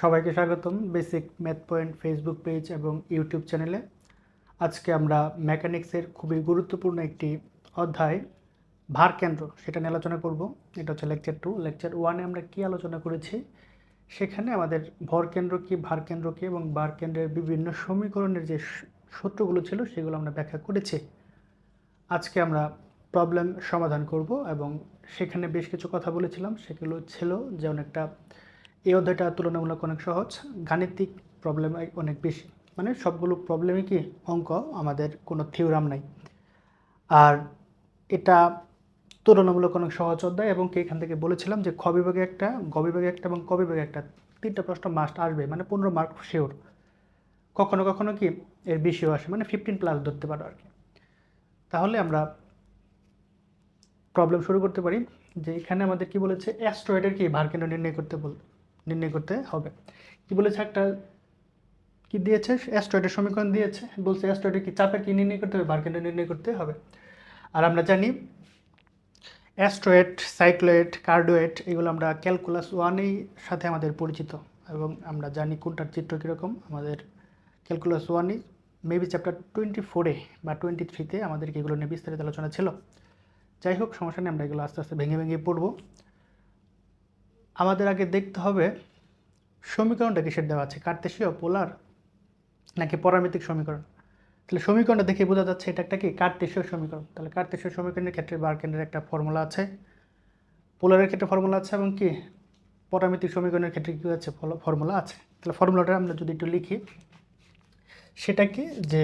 সবাইকে স্বাগতম basic math point Facebook page এবং ইউটিউব চ্যানেলে। আজকে আমরা মেকানিক্সের খুবই গুরুত্বপূর্ণ একটি অধ্যায়, ভার কেন্দ্র, সেটা নিয়ে আলোচনা করব। এটা হচ্ছে লেকচার টু লেকচার ওয়ানে আমরা কি আলোচনা করেছি? সেখানে আমাদের ভর কেন্দ্র কি, ভার কেন্দ্র কি এবং ভার কেন্দ্রের বিভিন্ন সমীকরণের যে সূত্রগুলো ছিল সেগুলো আমরা ব্যাখ্যা করেছি। আজকে আমরা প্রবলেম সমাধান করব এবং সেখানে বেশ কিছু কথা বলেছিলাম। সেগুলো ছিল যেমন অনেকটা এই অধ্যায়টা তুলনামূলক অনেক সহজ। গাণিতিক প্রবলেম অনেক বেশি। মানে সবগুলো প্রবলেমই কি অঙ্ক, আমাদের কোনো থিওরাম নাই। আর এটা তুলনামূলক অনেক সহজ অধ্যায় এবং এখান থেকে বলেছিলাম যে খ বিভাগে একটা, গ বিভাগে একটা এবং ক বিভাগে একটা, তিনটা প্রশ্ন মাস্ট আসবে মানে পনেরো মার্ক শিওর কখনো কখনো কি এর বেশিও আসে মানে ফিফটিন প্লাস ধরতে পারো আর কি। তাহলে আমরা প্রবলেম শুরু করতে পারি যে এখানে আমাদের কি বলেছে অ্যাস্ট্রয়েডের কি ভারকেন্দ্র নির্ণয় করতে বল নির্ণয় করতে হবে। কি বলেছে একটা, কি দিয়েছে? অ্যাস্ট্রয়েডের সমীকরণ দিয়েছে। বলছে অ্যাস্ট্রয়েডের কি চাপের কি নির্ণয় করতে হবে? ভারকেন্দ্র নির্ণয় করতে হবে। আর আমরা জানি অ্যাস্ট্রয়েড, সাইক্লোয়েড, কার্ডোয়েড এগুলো আমরা ক্যালকুলাস ওয়ানেই সাথে আমাদের পরিচিত। এবং আমরা জানি কোনটার চিত্র কীরকম। আমাদের ক্যালকুলাস ওয়ানই মেবি চ্যাপ্টার টোয়েন্টি ফোরে বা টোয়েন্টি থ্রিতে আমাদেরকে এগুলো নিয়ে বিস্তারিত আলোচনা ছিল। যাই হোক, সমস্যা নেই, আমরা এগুলো আস্তে আস্তে ভেঙে ভেঙে পড়ব। আমাদের আগে দেখতে হবে সমীকরণটা কিসের দেওয়া আছে? কার্তেশীয় পোলার, নাকি পরামিতিক সমীকরণ? তাহলে সমীকরণটা দেখে বোঝা যাচ্ছে এটা একটা কি? কার্তেশীয় সমীকরণ। তাহলে কার্তেশীয় সমীকরণের ক্ষেত্রে বারকেন্দ্রের একটা ফর্মুলা আছে। পোলারের ক্ষেত্রে ফর্মুলা আছে এবং কি? পরামিতিক সমীকরণের ক্ষেত্রে কী আছে? ফর্মুলা আছে। তাহলে ফর্মুলাটা আমরা যদি একটু লিখি, সেটা কি? যে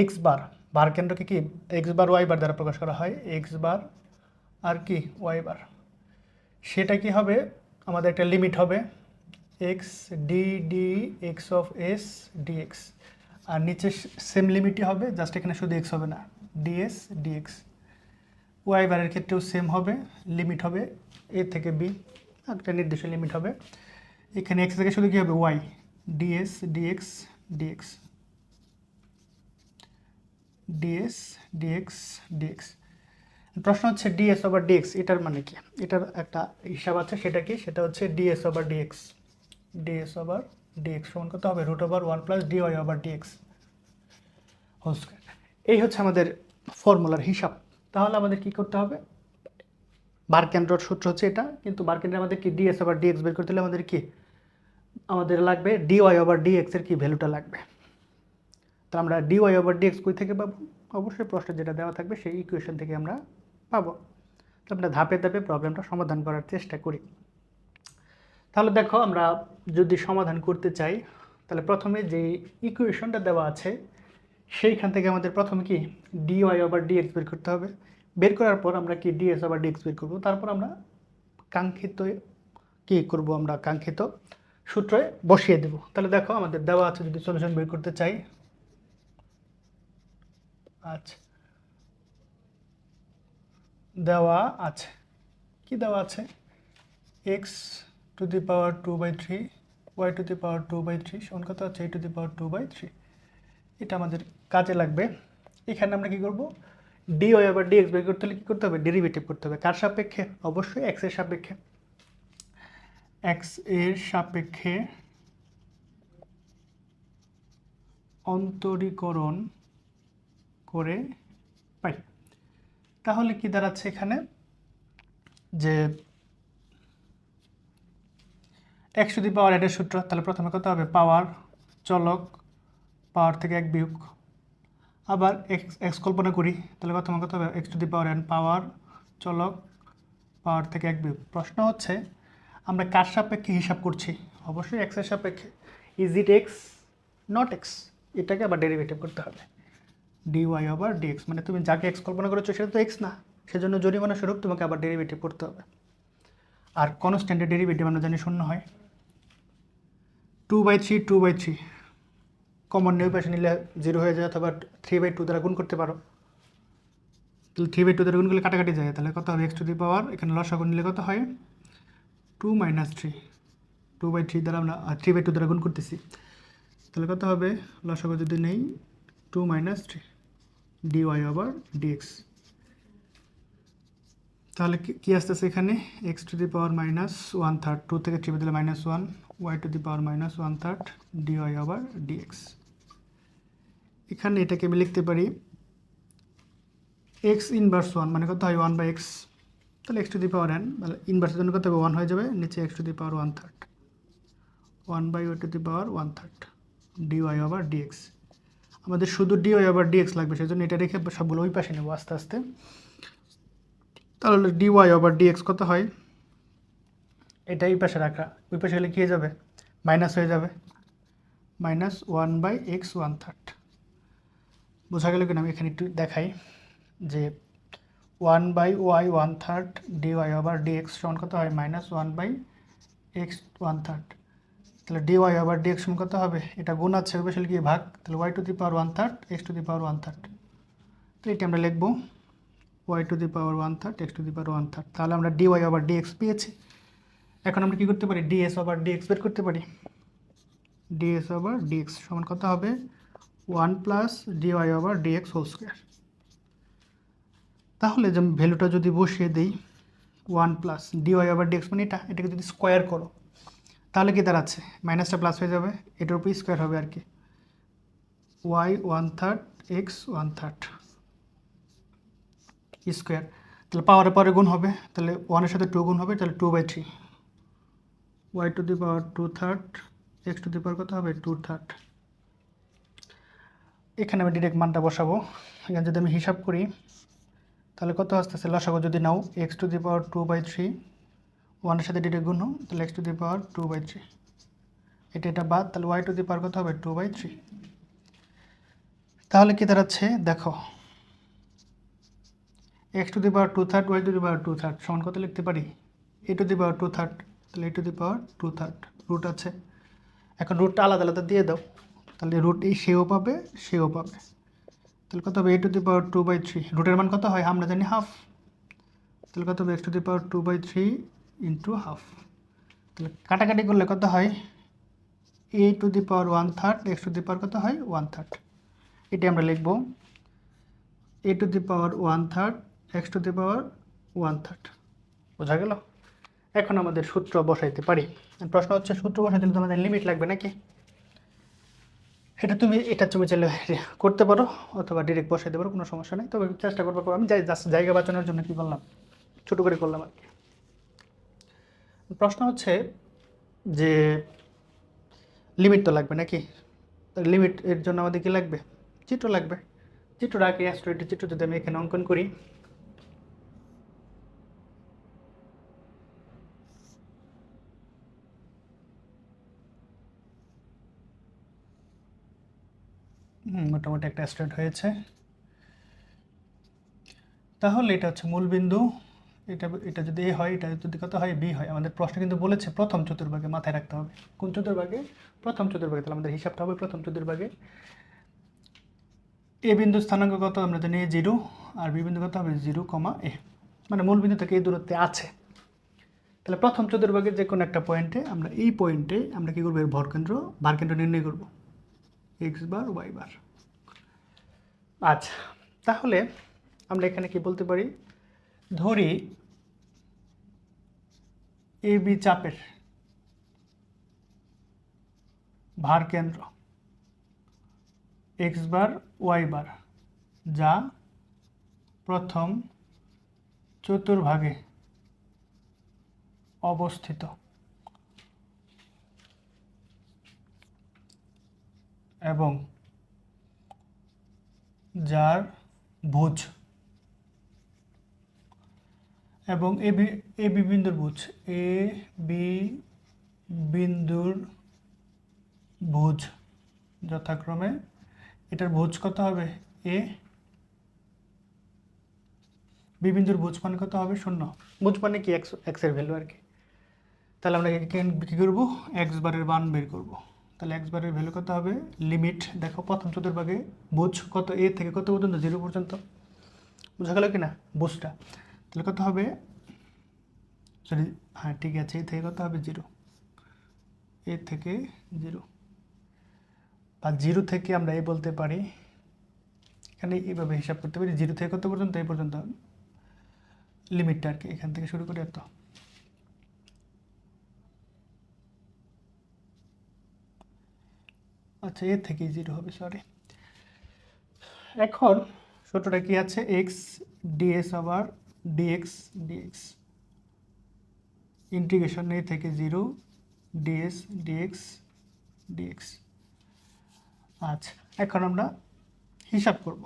এক্স বার বার কেন্দ্রকে কি? এক্স বার ওয়াই বার দ্বারা প্রকাশ করা হয়। এক্স বার আর কি? Y bar. সেটা কি হবে? আমাদের একটা লিমিট হবে X D D X of S DX আর নিচে সেম লিমিটই হবে জাস্ট এখানে শুধু এক্স হবে না ডিএস ডিএক্স ওয়াই বারের ক্ষেত্রেও সেম হবে লিমিট হবে এ থেকে বি একটা নির্দিষ্ট লিমিট হবে। এখানে এক্স থেকে শুধু কী হবে? Y DS DX DX DS DX DX প্রশ্ন হচ্ছে ডিএস ওভার ডিএক্স এটার মানে কি? এটার একটা হিসাব আছে, সেটা কি? সেটা হচ্ছে DS over DX DS over DX সমান কত হবে? Root over one plus DY over DX whole square এই হচ্ছে আমাদের ফর্মুলার হিসাব। তাহলে আমাদের কি করতে হবে? বার কেন্দ্রর সূত্র হচ্ছে এটা, কিন্তু বার কেন্দ্রে আমাদের কি? ডিএস ওভার ডিএক্স বের করতে হলে আমাদের কি? আমাদের লাগবে ডিওয়াই ওভার ডিএক্সের কি ভ্যালুটা লাগবে? তো আমরা ডিওয়াই ওভার ডিএক্স কই থেকে পাবো? অবশ্যই প্রশ্নে যেটা দেওয়া থাকবে সেই ইকুয়েশন থেকে আমরা পাবো। তো আমরা ধাপে ধাপে প্রবলেমটা সমাধান করার চেষ্টা করি। তাহলে দেখো, আমরা যদি সমাধান করতে চাই, তাহলে প্রথমে যে ইকুয়েশনটা দেওয়া আছে, সেইখান থেকে আমাদের প্রথমে কি ডিওয়াই ওভার ডিএক্স বের করতে হবে। বের করার পর আমরা কি ডিএস ওভার ডিএক্স বের করব? তারপর আমরা কাঙ্ক্ষিত কি করব? আমরা কাঙ্ক্ষিত সূত্রে বসিয়ে দেব। তাহলে দেখো, আমাদের দেওয়া আছে যদি সলিউশন বের করতে চাই। আচ্ছা। দেওয়া আছে। কি দেওয়া আছে? X to the power two by three Y to the power two by three সমান কত আছে? এই to the power two by three এটা আমাদের কাজে লাগবে। এখানে আমরা কি করব? ডি ওয়াই আবার ডি এক্স বের করতে হলে কী করতে হবে? ডেরিভেটিভ করতে হবে। কার সাপেক্ষে? অবশ্যই এক্সের সাপেক্ষে। এক্সের সাপেক্ষে অন্তরীকরণ করে পাই। তাহলে কি দাঁড়াচ্ছে এখানে? যে এক্স যদি পাওয়ার এডের সূত্র, তাহলে প্রথমে কত হবে? পাওয়ার চলক, পাওয়ার থেকে এক বিয়োগ। আবার এক্স এক্স কল্পনা করি, তাহলে প্রথমে কত হবে? X to the power N power চলক, পাওয়ার থেকে এক বিয়োগ। প্রশ্ন হচ্ছে, আমরা কার সাপেক্ষে হিসাব করছি? অবশ্যই এক্সের সাপেক্ষে। Is it x not x এটাকে আবার ডেরিভেটিভ করতে হবে। ডিওয়াই ওভার ডিএক্স মানে তুমি যাকে এক্স কল্পনা করেছ সেটা তো এক্স না, সেজন্য জরিমানা স্বরূপ তোমাকে আবার ডেরিভেটিভ করতে হবে। আর কনস্ট্যান্টের ডেরিভেটিভ আমরা জানি শূন্য হয়। Two by three two by three common নিয়ে পাশে নিলে জিরো হয়ে যায় অথবা থ্রি বাই টু দ্বারা গুণ করতে পারো। তাহলে থ্রি বাই টু দ্বারা গুণ করলে কাটাকাটি যায়, তাহলে কত হবে? এক্স টু দি পাওয়ার এখানে লসাগু নিলে কত হয়? Two minus three two by three দ্বারা আমরা থ্রি বাই টু দ্বারা গুণ করতেছি। তাহলে কত হবে? লসাগু যদি নেই two minus three d y over d x তাহলে কি- আসতেছে এখানে? X to the power minus one third two থেকে থ্রি দিলে minus one y to the power minus one third d y over d x এখানে এটাকে আমি লিখতে পারি এক্স ইনভার্স ওয়ান মানে কত হয়? ওয়ান বাই এক্স তাহলে x to the power n তাহলে ইনভার্সের জন্য কত হবে? ওয়ান হয়ে যাবে, নিচে x to the power one third one by y to the power one third d y over d x আমাদের শুধু ডি ওয়াই ওভার ডিএক্স লাগবে সেই জন্য এটা রেখে সবগুলো ওই পাশে নেব আস্তে আস্তে। তাহলে ডি ওয়াই ওভার ডিএক্স কত হয়? এটা এই পাশে রাখা, ওই পাশে হলে কী হয়ে যাবে? মাইনাস হয়ে যাবে। Minus one by x one third. বোঝা গেল কিনা আমি এখানে একটু দেখাই, যে one by y one third d y over d x সমান কত হয়? Minus one by x one third. তাহলে ডি ওয়াই আবার ডি এক্স কত হবে? এটা গুণ আছে পাশে কি ভাগ? তাহলে y to the power one third x to the power one third তো এটি আমরা লিখব y to the power one third x to the power one third তাহলে আমরা d y over d x পেয়েছি। এখন আমরা কী করতে পারি? D s d s over d x বের করতে পারি। D s d s d x সমান কত হবে? One plus d y d x whole square তাহলে যে ভ্যালুটা যদি বসিয়ে দিই ওয়ান প্লাস ডি ওয়াই আবার ওভার ডিএক্স মানে এটা। এটাকে যদি স্কোয়ার করো। তাহলে কি দাঁড়াচ্ছে? মাইনাসটা প্লাস হয়ে যাবে। এটার উপর স্কোয়ার হবে আর কি। Y one third x one third square তাহলে পাওয়ারে পরে গুণ হবে। তাহলে ওয়ানের সাথে টু গুণ হবে, তাহলে two by three y to the power two third x to the power কত হবে? টু থার্ড এখানে আমি ডিরেক্ট মানটা বসাবো। এখানে যদি আমি হিসাব করি, তাহলে কত আসতেছে? লসাগু যদি নাও x to the power two by three ওয়ানের সাথে ডিরেক্ট গুণ তাহলে x to the power two by three এটা এটা বাদ, তাহলে ওয়াই টু দি পাওয়ার কত হবে? টু বাই থ্রি তাহলে কি দাঁড়াচ্ছে? দেখো। X to the power two third y to the power two third সমান কত লিখতে পারি? A to the power two third তাহলে a to the power two third root আছে। এখন রুটটা আলাদা আলাদা দিয়ে দাও। তাহলে রুট এই সেও পাবে সেও পাবে। তাহলে কত হবে? A to the power two by three রুটের মান কত হয়? আমরা জানি হাফ তাহলে কত হবে? X to the power two by three into half তাহলে কাটাকাটি করলে কত হয়? A to the power one third x to the power কত হয়? ওয়ান থার্ড এটি আমরা লিখব a to the power one third x to the power one third বোঝা গেল? এখন আমাদের সূত্র বসাইতে পারি। প্রশ্ন হচ্ছে, সূত্র বসাইতে হলে তোমাদের লিমিট লাগবে নাকি? এটা তুমি এটা তুমি চাইলে করতে পারো অথবা ডিরেক্ট বসাইতে পারো, কোনো সমস্যা নেই। তবে চেষ্টা করব, আমি জায়গা বাঁচানোর জন্য কী করলাম? ছোটো করে করলাম আর কি। প্রশ্ন হচ্ছে যে লিমিট তো লাগবে নাকি? লিমিট এর জন্য আমাদের কি লাগবে? চিত্র লাগবে। চিত্রটা আঁকি অ্যাস্ট্রয়েডের চিত্র যদি আমি এখানে অঙ্কন করি। মোটামুটি একটা স্টার্ট হয়েছে। তাহলে এটা হচ্ছে মূল বিন্দু এটা এটা যদি এ হয়, এটা যদি কত হয়? বি হয়। আমাদের প্রশ্ন কিন্তু বলেছে প্রথম চতুর্ভাগে মাথায় রাখতে হবে। কোন চতুর্ভাগে? প্রথম চতুর্ভাগে। তাহলে আমাদের হিসাবটা হবে প্রথম চতুর্ভাগে। এ বিন্দু স্থানাঙ্ক কত? আমরা জানি জিরো, আর বি বিন্দু কত হবে? জিরো কমা এ মানে মূল বিন্দু থেকে এই দূরত্বে আছে? তাহলে প্রথম চতুর্ভাগের যে কোনো একটা পয়েন্টে আমরা, এই পয়েন্টে আমরা কী করব? এর ভরকেন্দ্র ভারকেন্দ্র নির্ণয় করব। X bar y bar. আচ্ছা। তাহলে আমরা এখানে কি বলতে পারি? ধরি এ বি চাপের ভার কেন্দ্র। এক্স বার, ওয়াই বার, যা প্রথম চতুর্ভাগে অবস্থিত। এবং যার ভুজ এবং এ বি এ বি বিন্দুর ভুজ এ বি বিন্দুর ভুজ যথাক্রমে। এটার ভুজ কত হবে? এ বি বিন্দুর ভুজ মানে কত হবে? শূন্য। ভুজ মানে কি? এক্স এক্সের ভ্যালু আর কি। তাহলে আমরা কী করব? এক্স বারের মান বের করব। তাহলে এক্স বারের ভ্যালু কত হবে? লিমিট দেখো, প্রথম চতুর্ভাগে বুঝ কত? এ থেকে কত পর্যন্ত? জিরো পর্যন্ত। বোঝা গেল কি না বুঝটা। তাহলে কত হবে? সরি হ্যাঁ ঠিক আছে, এ থেকে কত হবে? জিরো এ থেকে জিরো বা জিরো থেকে আমরা এই বলতে পারি, এখানে এইভাবে হিসাব করতে পারি জিরো থেকে কত পর্যন্ত? এই পর্যন্ত লিমিটটা আর কি, এখান থেকে শুরু করে এত আচ্ছা এ থেকেই জিরো হবে সরি এখন ছোটটা কি আছে? এক্স ডিএস আবার d x d x integration a থেকে জিরো ডিএস ডিএক্স ডিএক্স আচ্ছা এখন আমরা হিসাব করব।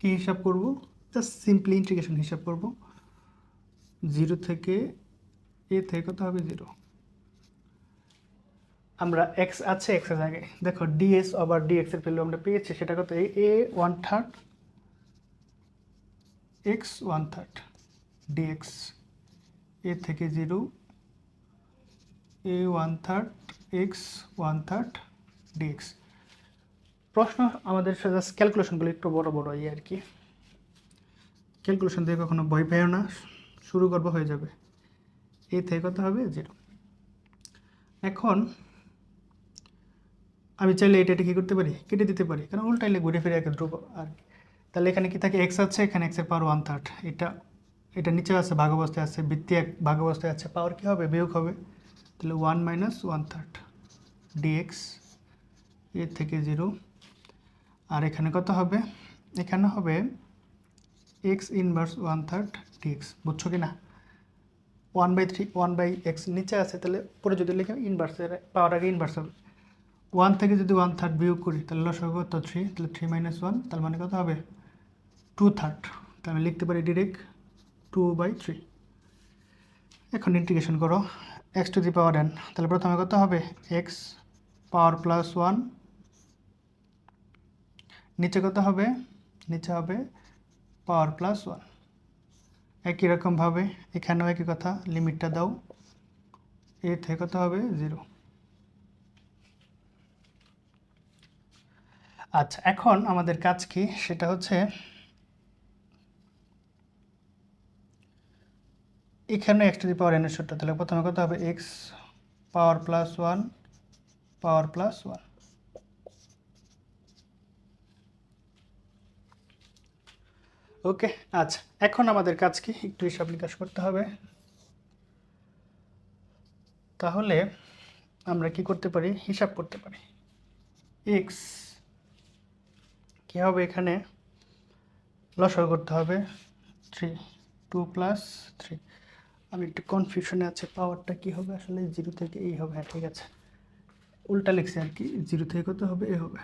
কি হিসাব করব? জাস্ট সিম্পলি ইন্টিগ্রেশন হিসাব করব। জিরো থেকে এ থেকে কত হবে? জিরো আমরা এক্স আছে এক্সের আগে দেখো d s over d x এর ভ্যালু আমরা পেয়েছি, সেটা কত? A one third x one third d x a থেকে zero a one third x one third d x প্রশ্ন আমাদের ক্যালকুলেশনগুলো একটু বড় বড় এই আর কি। ক্যালকুলেশন দিয়ে কখনো ভয় পেও না, শুরু করব, হয়ে যাবে। এ থেকে কত হবে? জিরো এখন আমি চাইলে এটা এটা কী করতে পারি? কেটে দিতে পারি। কারণ উল্টাইলে ঘুরে ফিরে একে ধ্রুব আর কি। তাহলে এখানে কি থাকে? এক্স আছে, এখানে এক্সের পাওয়ার ওয়ান থার্ড এটা এটা নিচে আছে ভাগ অবস্থায় আছে, বৃত্তি এক ভাগ অবস্থায় আছে। পাওয়ার কী হবে? বিয়োগ হবে। তাহলে one minus one third d x এর থেকে জিরো আর এখানে কত হবে? এখানে হবে x inverse one third d x বুঝছ কি না? One by three one by x নিচে আছে, তাহলে পরে যদি লিখে ইনভার্সের পাওয়ার আগে ইনভার্স হবে। ওয়ান থেকে যদি ওয়ান থার্ড বিয়োগ করি, তাহলে লসগু কত? থ্রি তাহলে থ্রি মাইনাস ওয়ান তার মানে কত হবে? টু থার্ড তাহলে আমি লিখতে পারি ডিরেক্ট টু বাই থ্রি এখন ইন্টিগ্রেশন করো x to the power n তাহলে প্রথমে কত হবে? এক্স পাওয়ার প্লাস ওয়ান নিচে কত হবে? নিচে হবে পাওয়ার প্লাস ওয়ান একই রকমভাবে এখানেও একই কথা লিমিটটা দাও। এ থেকে কত হবে? জিরো আচ্ছা এখন আমাদের কাজ কি? সেটা হচ্ছে এখানে এক্স টু দি পাওয়ার এনের সূত্র, তাহলে প্রথমে কত হবে? X power plus one power plus one okay আচ্ছা এখন আমাদের কাজ কি? একটু হিসাব নিকাশ করতে হবে। তাহলে আমরা কি করতে পারি? হিসাব করতে পারি। এক্স কী হবে এখানে? লসর করতে হবে। থ্রি টু প্লাস থ্রি আমি একটু কনফিউশনে আছে পাওয়ারটা কি হবে? আসলে জিরো থেকে এই হবে হ্যাঁ ঠিক আছে। উল্টা লিখছি আর কি জিরো থেকে কত হবে? এ হবে।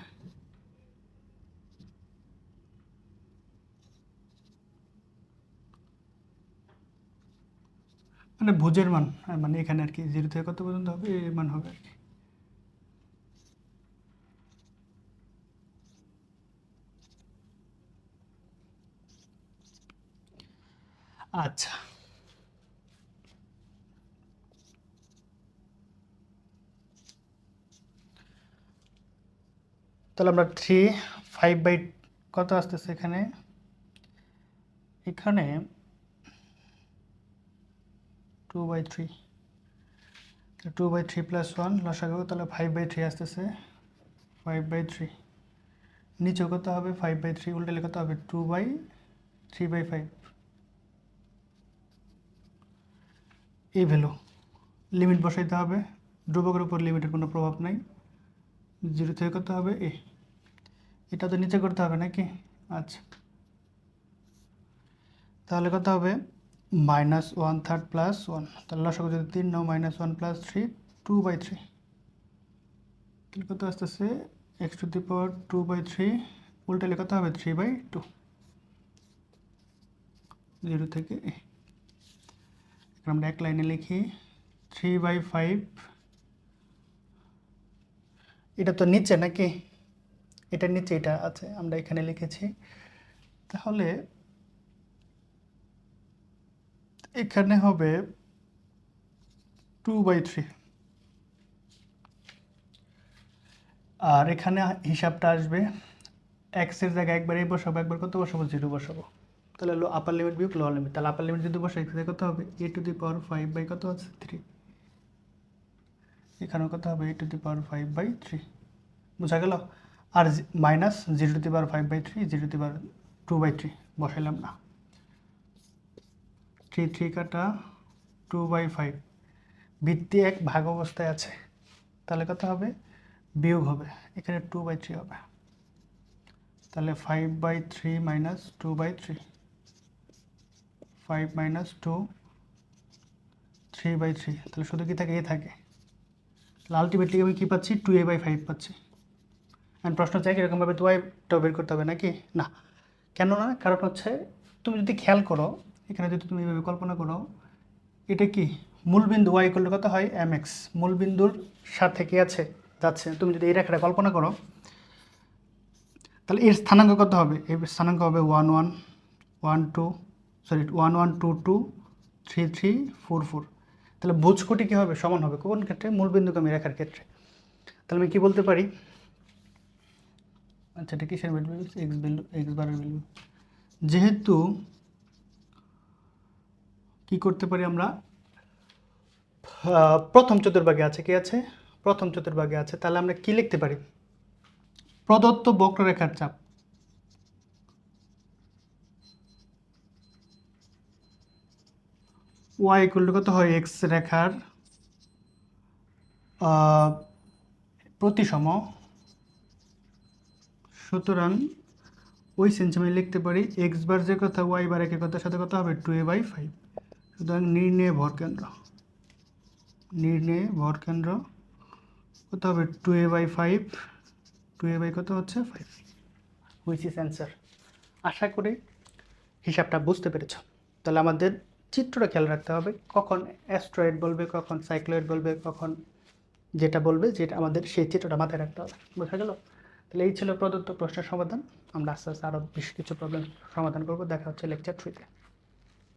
মানে ভোজের মান হ্যাঁ, মানে এখানে আর কি জিরো থেকে কত পর্যন্ত হবে? এ মান হবে আর কি। আচ্ছা। তাহলে আমরা থ্রি ফাইভ বাই কত আসতেছে এখানে? এখানে two by three two by three plus one লসাগু, তাহলে ফাইভ বাই থ্রি আসতেছে। ফাইভ বাই থ্রি নিচেও কত হবে? ফাইভ বাই থ্রি উল্টালে কত হবে? Two by three by five এই ভ্যালু লিমিট বসাইতে হবে। ধ্রুবকের উপর লিমিটের কোনো প্রভাব নাই। জিরো থেকে করতে হবে, এ, এটা তো নিচে করতে হবে নাকি? আচ্ছা। তাহলে কত হবে? Minus one third plus one. তাহলে লসক যদি তিন নাও, minus one plus three, two by three. তাহলে কত আসতেছে? X to the power two by three উল্টালে কত হবে? Three by two. জিরো থেকে আমরা এক লাইনে লিখি, থ্রি বাই ফাইভ এটা তো নিচে নাকি? এটা নিচে, এটা আছে, আমরা এখানে লিখেছি। তাহলে এখানে হবে টু বাই থ্রি আর এখানে হিসাবটা আসবে এক্সের জায়গায় একবার এই বসাবো, একবার কত বসাবো? জিরো বসাবো। তাহলে আপার লিমিট বিয়োগ লোয়ার লিমিট তাহলে আপার লিমিট যদি বসে এখানে কত হবে? A to the power five by কত আছে? থ্রি এখানেও কত হবে? A to the power five by three বোঝা গেল? আর minus zero to the power five by three zero to the power two by three বসাইলাম না। থ্রি থ্রি কাটা two by five ভিত্তি এক ভাগ অবস্থায় আছে। তাহলে কত হবে? বিয়োগ হবে। এখানে টু বাই থ্রি হবে। তাহলে five by three minus two by three five minus two three by three তাহলে শুধু কি থাকে? এ থাকে। আলটিমেটলি আমি কী পাচ্ছি? টু এ বাই ফাইভ পাচ্ছি। অ্যান্ড প্রশ্ন চাই এরকমভাবে তো ওয়াইটাও বের করতে হবে নাকি? না। কেন না কারণ হচ্ছে তুমি যদি খেয়াল করো, এখানে যদি তুমি এইভাবে কল্পনা করো, এটা কি? মূলবিন্দু ওয়াই করলে কত হয়? এম এক্স মূলবিন্দুর সাথে কি আছে? যাচ্ছে। তুমি যদি এই রেখাটা কল্পনা করো, তাহলে এর স্থানাঙ্ক কত হবে? এর স্থানাঙ্ক হবে one one one two sorry one one two two three three four four তাহলে ভুজ কোটি কী হবে সমান হবে? কোন ক্ষেত্রে? মূলবিন্দুগামী রেখার ক্ষেত্রে। তাহলে আমি কী বলতে পারি? আচ্ছা এটা কিসের ভ্যালু এক্স ভ্যালু এক্স বারের ভ্যালু যেহেতু কি করতে পারি আমরা? প্রথম চতুর্ভাগে আছে কি আছে? প্রথম চতুর্ভাগে আছে। তাহলে আমরা কি লিখতে পারি? প্রদত্ত বক্ররেখার চাপ। ওয়াই ইকুয়াল টু কত হয়? এক্স রেখার প্রতিসম। সুতরাং ওই সেন্স আমি লিখতে পারি এক্স বার যে কথা ওয়াই বার একের কথার সাথে কথা হবে টু এ বাই ফাইভ সুতরাং নির্ণয় ভর কেন্দ্র। নির্ণয় ভর কেন্দ্র কত হবে? Two a by five two a by কত হচ্ছে? ফাইভ হুইচ ইস অ্যান্সার আশা করি হিসাবটা বুঝতে পেরেছ। তাহলে আমাদের চিত্রটা খেয়াল রাখতে হবে। কখন অ্যাস্ট্রয়েড বলবে, কখন সাইক্লয়েড বলবে, কখন যেটা বলবে, যেটা আমাদের সেই চিত্রটা মাথায় রাখতে হবে। বোঝা গেল? তাহলে এই ছিল প্রদত্ত প্রশ্নের সমাধান। আমরা আস্তে আস্তে আরও বেশ কিছু প্রবলেম সমাধান করব। দেখা হচ্ছে লেকচার থ্রিতে